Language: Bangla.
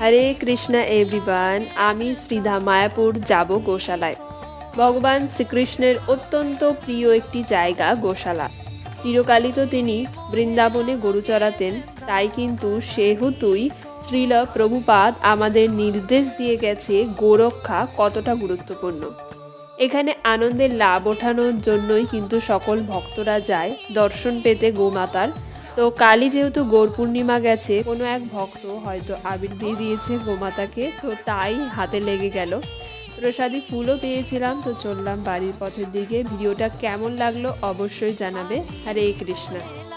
হরে কৃষ্ণা এভরিওয়ান আমি শ্রীধা মায়াপুর যাব গোশালায়। ভগবান শ্রীকৃষ্ণের অত্যন্ত প্রিয় একটি জায়গা গোশালা। চিরকালই তো তিনি বৃন্দাবনে গরু চড়াতেন, তাই কিন্তু সেহেতুই শ্রীল প্রভুপাদ আমাদের নির্দেশ দিয়ে গেছে গোরক্ষা কতটা গুরুত্বপূর্ণ। এখানে আনন্দের লাভ ওঠানোর জন্যই কিন্তু সকল ভক্তরা যায়, দর্শন পেতে গোমাতার তো কালই যেহেতু গৌর পূর্ণিমা গেছে, কোনো এক ভক্ত হয়তো আবির দিয়ে দিয়েছে গোমাতাকে, তো তাই হাতে লেগে গেল। প্রসাদি ফুলও পেয়েছিলাম, তো চললাম বাড়ির পথের দিকে। ভিডিওটা কেমন লাগল অবশ্যই জানাবে। হরে কৃষ্ণা।